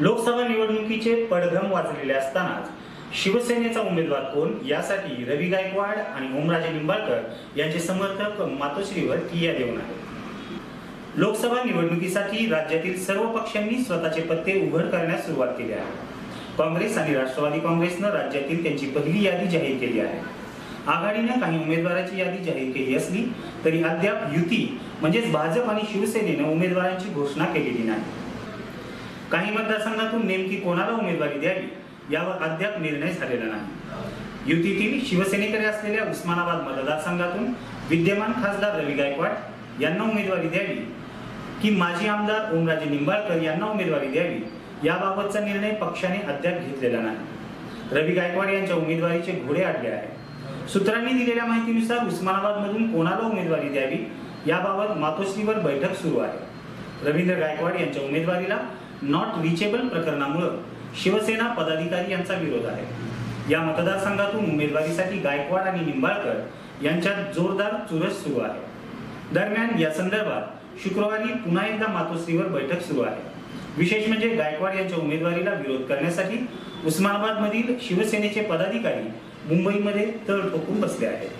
लोकसभा निवडणुकीचे पडघम वाजलेले असतानाच शिवसेनेचा उमेदवार कोण यासाठी रवी गायकवाड आणि ओमराजे निंबाळकर यांचे समर्थक मातोश्रीवर ठिय्या देऊन आहेत. लोकसभा निवडणुकीसाठी राज्यातील सर्व पक्षांनी स्वतःचे पत्ते उघड करण्यास सुरुवात केली आहे. काँग्रेस आणि राष्ट्रवादी काँग्रेसनं राज्यातील त्यांची पहिली यादी जाहीर केली आहे. आघाडीनं काही उमेदवारांची यादी जाहीर केली असली तरी अद्याप युती म्हणजेच भाजप आणि शिवसेनेनं उमेदवारांची घोषणा केलेली नाही. काही मतदारसंघातून नेमकी कोणाला उमेदवारी द्यावी यावर अद्याप निर्णय झालेला नाही. युतीतील शिवसेनेकडे असलेल्या उस्मानाबाद मतदारसंघातून विद्यमान खासदार रवी गायकवाड यांना उमेदवारी द्यावी की माजी आमदार ओमराजे निंबाळकर यांना उमेदवारी द्यावी याबाबतचा निर्णय पक्षाने अद्याप घेतलेला नाही. रवी गायकवाड यांच्या उमेदवारीचे घोडे आडले आहे सूत्रांनी दिलेल्या माहितीनुसार उस्मानाबादमधून कोणाला उमेदवारी द्यावी याबाबत मातोश्रीवर बैठक सुरू आहे. रवींद्र गायकवाड यांच्या उमेदवारीला नॉट रिचेबल प्रकरणामुळं शिवसेना पदाधिकारी यांचा विरोध आहे. या मतदारसंघातून उमेदवारीसाठी गायकवाड आणि निंबाळकर यांच्यात जोरदार चुरस सुरू आहे. दरम्यान या संदर्भात शुक्रवारी पुन्हा एकदा मातोश्रीवर बैठक सुरू आहे. विशेष म्हणजे गायकवाड यांच्या उमेदवारीला विरोध करण्यासाठी उस्मानाबादमधील शिवसेनेचे पदाधिकारी मुंबईमध्ये तळ ठोकून बसले आहेत.